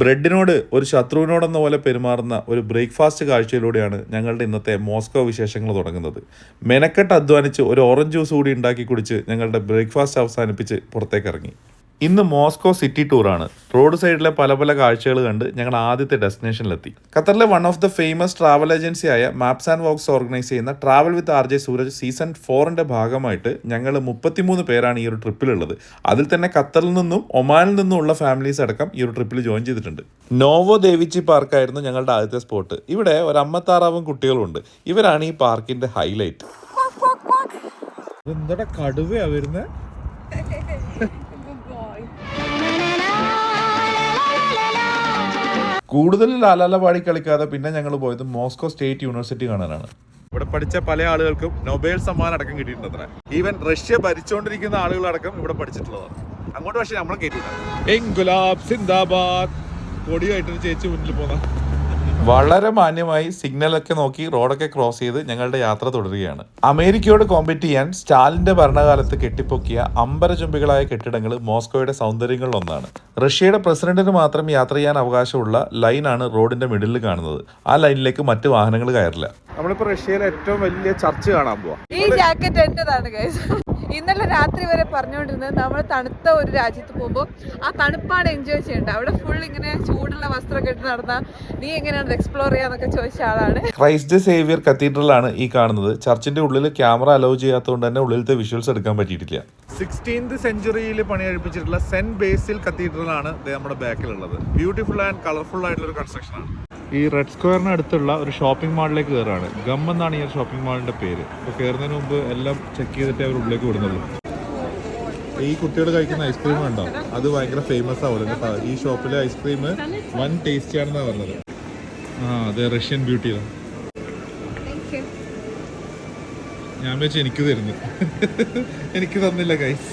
ബ്രെഡിനോട് ഒരു ശത്രുവിനോടെന്ന പോലെ പെരുമാറുന്ന ഒരു ബ്രേക്ക്ഫാസ്റ്റ് കാഴ്ചയിലൂടെയാണ് ഞങ്ങളുടെ ഇന്നത്തെ മോസ്കോ വിശേഷങ്ങൾ തുടങ്ങുന്നത്. മെനക്കെട്ട് അധ്വാനിച്ച് ഒരു ഓറഞ്ച് ജ്യൂസ് കൂടി ഉണ്ടാക്കി കുടിച്ച് ഞങ്ങളുടെ ബ്രേക്ക്ഫാസ്റ്റ് അവസാനിപ്പിച്ച് പുറത്തേക്ക് ഇറങ്ങി ഇന്ന് മോസ്കോ സിറ്റി ടൂറാണ് റോഡ് സൈഡിലെ പല പല കാഴ്ചകൾ കണ്ട് ഞങ്ങൾ ആദ്യത്തെ ഡെസ്റ്റിനേഷനിലെത്തി. ഖത്തറിലെ one of the famous travel ഏജൻസിയായ മാപ്സ് ആൻഡ് വോക്സ് ഓർഗനൈസ് ചെയ്യുന്ന travel with R J Suraj season ഫോറിന്റെ ഭാഗമായിട്ട് ഞങ്ങൾ മുപ്പത്തിമൂന്ന് പേരാണ് ഈ ഒരു ട്രിപ്പിലുള്ളത്. അതിൽ തന്നെ ഖത്തറിൽ നിന്നും ഒമാനിൽ നിന്നും ഉള്ള ഫാമിലീസ് അടക്കം ഈ ഒരു ട്രിപ്പിൽ ജോയിൻ ചെയ്തിട്ടുണ്ട്. നോവോ ദേവിച്ചി പാർക്കായിരുന്നു ഞങ്ങളുടെ ആദ്യത്തെ സ്പോട്ട് ഇവിടെ ഒരു അമ്മത്താറാവും കുട്ടികളുണ്ട് ഇവരാണ് ഈ പാർക്കിന്റെ ഹൈലൈറ്റ് എന്താ കടുവയാ വരുന്നത് കൂടുതൽ ലാലാല പാടി കളിക്കാതെ പിന്നെ ഞങ്ങൾ പോയത് മോസ്കോ സ്റ്റേറ്റ് യൂണിവേഴ്സിറ്റി കാണാനാണ്. ഇവിടെ പഠിച്ച പല ആളുകൾക്കും നൊബേൽ സമ്മാനം അടക്കം കിട്ടിയിട്ടുണ്ട് അത്ര ഈവൻ റഷ്യ ഭരിച്ചുകൊണ്ടിരിക്കുന്ന ആളുകളടക്കം ഇവിടെ പഠിച്ചിട്ടുള്ളതാണ്. അങ്ങോട്ട് പക്ഷേ നമ്മൾ ഗുലാബ് സിന്ദാബാദ്. കൊടിയായിട്ടൊരു ചേച്ചി മുന്നിൽ പോന്ന. വളരെ മാന്യമായി സിഗ്നലൊക്കെ നോക്കി റോഡൊക്കെ ക്രോസ് ചെയ്ത് ഞങ്ങളുടെ യാത്ര തുടരുകയാണ്. അമേരിക്കയോട് കോമ്പറ്റ് ചെയ്യാൻ സ്റ്റാലിന്റെ ഭരണകാലത്ത് കെട്ടിപ്പൊക്കിയ അമ്പരചുംബികളായ കെട്ടിടങ്ങൾ മോസ്കോയുടെ സൗന്ദര്യങ്ങളിലൊന്നാണ്. റഷ്യയുടെ പ്രസിഡന്റിന് മാത്രം യാത്ര ചെയ്യാൻ അവകാശമുള്ള ലൈനാണ് റോഡിന്റെ മിഡിലിൽ കാണുന്നത്. ആ ലൈനിലേക്ക് മറ്റ് വാഹനങ്ങൾ കയറില്ല. നമ്മളിപ്പോ റഷ്യയിലെ ഏറ്റവും വലിയ ചർച്ച് കാണാൻ പോവാ. ഈ ജാക്കറ്റ് എന്റേതാണ് ഇന്നലെ രാത്രി വരെ പറഞ്ഞുകൊണ്ടിരുന്നത് നമ്മൾ തണുത്ത ഒരു രാജ്യത്ത് പോകുമ്പോൾ ആ തണുപ്പാണ് എൻജോയ് ചെയ്യേണ്ടത്. അവിടെ ഫുൾ ഇങ്ങനെ ചൂടുള്ള വസ്ത്രമൊക്കെ ഇട്ട് നടന്നാൽ നീ എങ്ങനെയാണ് എക്സ്പ്ലോർ ചെയ്യാന്നൊക്കെ ചോദിച്ച ആളാണ്. ക്രൈസ്റ്റ് സേവിയർ കത്തീഡ്രലാണ് ഈ കാണുന്നത്. ചർച്ചിന്റെ ഉള്ളിൽ ക്യാമറ അലോ ചെയ്യാത്തതുകൊണ്ട് തന്നെ ഉള്ളിലത്തെ വിഷ്വൽസ് എടുക്കാൻ പറ്റിയിട്ടില്ല. സിക്സ്റ്റീൻത് സെഞ്ചുറിയിൽ പണിയെടുപ്പിച്ചിട്ടുള്ള സെന്റ് ബേസിൽ കത്തീഡ്രൽ ആണ് നമ്മുടെ ബാക്കിലുള്ളത് ബ്യൂട്ടിഫുൾ ആൻഡ് കളർഫുൾ ആയിട്ടുള്ള ഒരു കൺസ്ട്രക്ഷൻ ആണ്. ഈ റെഡ് സ്ക്വയറിന് അടുത്തുള്ള ഒരു ഷോപ്പിംഗ് മാളിലേക്ക് കയറാണ് ഗം എന്നാണ് ഈ ഷോപ്പിംഗ് മാളിന്റെ പേര്. അപ്പോൾ കയറുന്നതിന് മുമ്പ് എല്ലാം ചെക്ക് ചെയ്തിട്ടേ അവർ ഉള്ളിലേക്ക് വിടുന്നുള്ളൂ. ഈ കുട്ടികൾ കഴിക്കുന്ന ഐസ്ക്രീം ഉണ്ടോ അത് ഭയങ്കര ഫേമസ് ആവുമല്ലോ കേട്ടോ. ഈ ഷോപ്പിലെ ഐസ്ക്രീം വൺ ടേസ്റ്റി ആണെന്നാണ് പറഞ്ഞത്. ആ അതെ റഷ്യൻ ബ്യൂട്ടി ഞാൻ വെച്ച് എനിക്ക് തരുന്നു. എനിക്ക് തന്നില്ല ഗൈസ്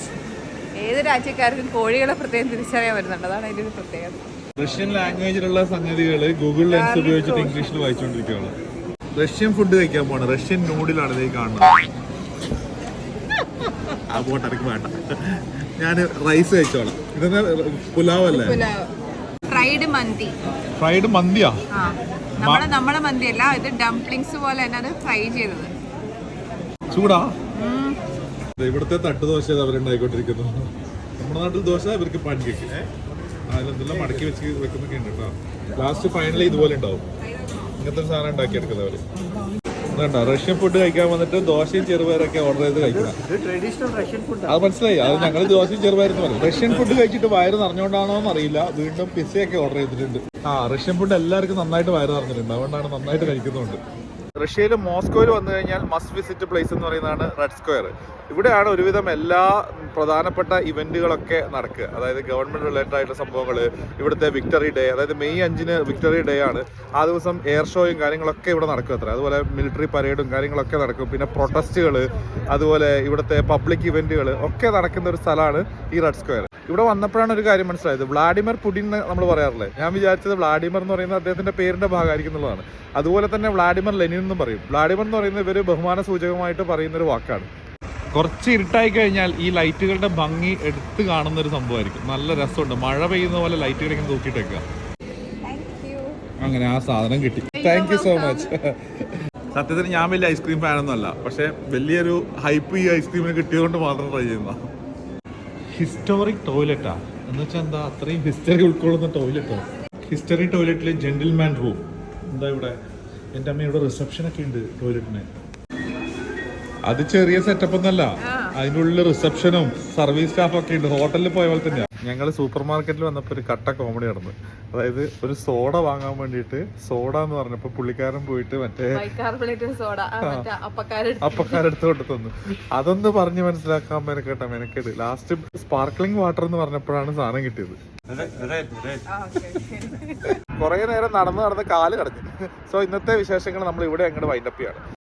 ഏത് രാജ്യക്കാർക്കും കോഴികളെ പ്രത്യേകം തിരിച്ചറിയാൻ വരുന്നുണ്ട് അതാണ് അതിന്റെ ഒരു പ്രത്യേകത. റഷ്യൻ ലാംഗ്വേജിലുള്ള സംഗതികൾ ഗൂഗിൾ ലെൻസ് ഉപയോഗിച്ചിട്ട് ഇംഗ്ലീഷിൽ വായിച്ചുകൊണ്ടിരിക്കുകയാണ് റഷ്യൻ ഫുഡ് കഴിക്കാൻ പോണ റഷ്യൻ നൂഡിലാണ് ഇതേ കാണുന്നത്. ആ പോട്ട് എനിക്ക് വേണ്ട. ഞാൻ റൈസ് കഴിച്ചോളാം. ഇതെന്നാ പുലാവ് അല്ലേ? ഫ്രൈഡ് മന്തി. ഫ്രൈഡ് മന്തിയാ? നമ്മളെ നമ്മളെ നമ്മുടെ മന്തി അല്ല ഇത് ഡംപ്ലിങ്സ് പോലെ തന്നെ അത് ഫ്രൈ ചെയ്തത്. ചൂടാ? ഇവിടുത്തെ തട്ടുദോശ അവരുണ്ടായിക്കൊണ്ടിരിക്കുന്നു നമ്മുടെ നാട്ടിൽ ദോശ ഇവർക്ക് പാൻകേക്ക് അതിലെന്തെല്ലാം മടക്കി വെച്ച് വെക്കുന്നൊക്കെ ഉണ്ട് കേട്ടോ. ലാസ്റ്റ് ഫൈനലി ഇതുപോലെ ഉണ്ടാവും. ഇങ്ങനത്തെ ഒരു സാധനം ഉണ്ടാക്കി എടുക്കുന്നവര് കണ്ടോ? റഷ്യൻ ഫുഡ് കഴിക്കാൻ വന്നിട്ട് ദോശയും ചെറുപയറൊക്കെ ഓർഡർ ചെയ്ത് കഴിക്കണം അത് മനസ്സിലായി. അത് ഞങ്ങൾ ദോശയും ചെറുപയറെന്ന് പറയും. റഷ്യൻ ഫുഡ് കഴിച്ചിട്ട് വയറ് നിറഞ്ഞുകൊണ്ടാണോ എന്ന് അറിയില്ല വീണ്ടും പിസയൊക്കെ ഓർഡർ ചെയ്തിട്ടുണ്ട്. ആ റഷ്യൻ ഫുഡ് എല്ലാവർക്കും നന്നായിട്ട് വയറ് നിറഞ്ഞിട്ടുണ്ട്. അതുകൊണ്ടാണ് നന്നായിട്ട് കഴിക്കുന്നുണ്ട് റഷ്യയിൽ മോസ്കോയിൽ വന്നു കഴിഞ്ഞാൽ മസ്റ്റ് വിസിറ്റ് പ്ലേസ് എന്ന് പറയുന്നതാണ് റെഡ് സ്ക്വയർ ഇവിടെയാണ് ഒരുവിധം എല്ലാ പ്രധാനപ്പെട്ട ഇവന്റുകളൊക്കെ നടക്കുക. അതായത് ഗവൺമെന്റ് റിലേറ്റഡ് ആയിട്ടുള്ള സംഭവങ്ങൾ ഇവിടുത്തെ വിക്ടറി ഡേ അതായത് മെയ് അഞ്ചിന് വിക്ടറി ഡേ ആണ്. ആ ദിവസം എയർ ഷോയും കാര്യങ്ങളൊക്കെ ഇവിടെ നടക്കും അത്ര. അതുപോലെ മിലിറ്ററി പരേഡും കാര്യങ്ങളൊക്കെ നടക്കും. പിന്നെ പ്രൊട്ടസ്റ്റുകൾ അതുപോലെ ഇവിടുത്തെ പബ്ലിക് ഇവന്റുകൾ ഒക്കെ നടക്കുന്ന ഒരു സ്ഥലമാണ് ഈ റെഡ് സ്ക്വയർ ഇവിടെ വന്നപ്പോഴാണ് ഒരു കാര്യം മനസ്സിലായത്. വ്ളാഡിമർ പുടിൻ എന്ന് നമ്മൾ പറയാറില്ലേ? ഞാൻ വിചാരിച്ചത് വ്ളാഡിമർ എന്ന് പറയുന്നത് അദ്ദേഹത്തിന്റെ പേരിന്റെ ഭാഗമായിരിക്കും എന്നുള്ളതാണ്. അതുപോലെ തന്നെ വ്ളാഡിമർ ലെനിൻ എന്നും പറയും. വ്ളാഡിമർ എന്ന് പറയുന്നത് ഇവർ ബഹുമാന സൂചകമായിട്ട് പറയുന്ന ഒരു വാക്കാണ്. കുറച്ച് ഇരുട്ടായി കഴിഞ്ഞാൽ ഈ ലൈറ്റുകളുടെ ഭംഗി എടുത്ത് കാണുന്ന ഒരു സംഭവമായിരിക്കും. നല്ല രസമുണ്ട്. മഴ പെയ്യുന്ന പോലെ ലൈറ്റുകൾ ഇങ്ങനെ തൂക്കിയിട്ടേക്കുക അങ്ങനെ ആ സാധനം കിട്ടി. താങ്ക് യു സോ മച്ച് സത്യത്തിൽ ഞാൻ വലിയ ഐസ്ക്രീം ഫാനൊന്നും അല്ല. പക്ഷെ വലിയൊരു ഹൈപ്പ് ഈ ഐസ്ക്രീമിന് കിട്ടിയതുകൊണ്ട് മാത്രം ട്രൈ ചെയ്യുന്ന. ഹിസ്റ്റോറിക് ടോയ്ലറ്റാ എന്ന് വെച്ചാൽ എന്താ? അത്രയും ഹിസ്റ്ററി ഉൾക്കൊള്ളുന്ന ടോയ്ലറ്റോ ഹിസ്റ്ററി ടോയ്ലറ്റിലെ ജെന്റിൽമാൻ റൂം എന്താ ഇവിടെ? എന്റെ അമ്മ ഇവിടെ റിസപ്ഷൻ ഒക്കെ ഉണ്ട് ടോയ്ലറ്റിന് അത് ചെറിയ സെറ്റപ്പ് ഒന്നല്ല. അതിനുള്ളിൽ ഉള്ളിൽ റിസപ്ഷനും സർവീസ് സ്റ്റാഫ് ഒക്കെ ഉണ്ട്. ഹോട്ടലിൽ പോയ പോലെ തന്നെയാണ് ഞങ്ങൾ സൂപ്പർ മാർക്കറ്റിൽ വന്നപ്പോൾ ഒരു കട്ട കോമഡി നടന്നു. അതായത് ഒരു സോഡ വാങ്ങാൻ വേണ്ടിയിട്ട് സോഡ എന്ന് പറഞ്ഞപ്പോൾ പുള്ളിക്കാരൻ പോയിട്ട് മറ്റേ അപ്പക്കാരെടുത്ത്. അപ്പക്കാരെടുത്ത് കൊണ്ട് തന്നു. അതൊന്ന് പറഞ്ഞ് മനസ്സിലാക്കാൻ മെനക്കെട്ട മെനക്കെട്ട് ലാസ്റ്റ് സ്പാർക്ലിംഗ് വാട്ടർ എന്ന് പറഞ്ഞപ്പോഴാണ് സാധനം കിട്ടിയത്. കുറെ നേരം നടന്ന് നടന്ന് കാൽ കടഞ്ഞു. സോ ഇന്നത്തെ വിശേഷങ്ങൾ നമ്മൾ ഇവിടെ അങ്ങോട്ട് വൈൻഡപ്പ് ചെയ്യാണ്.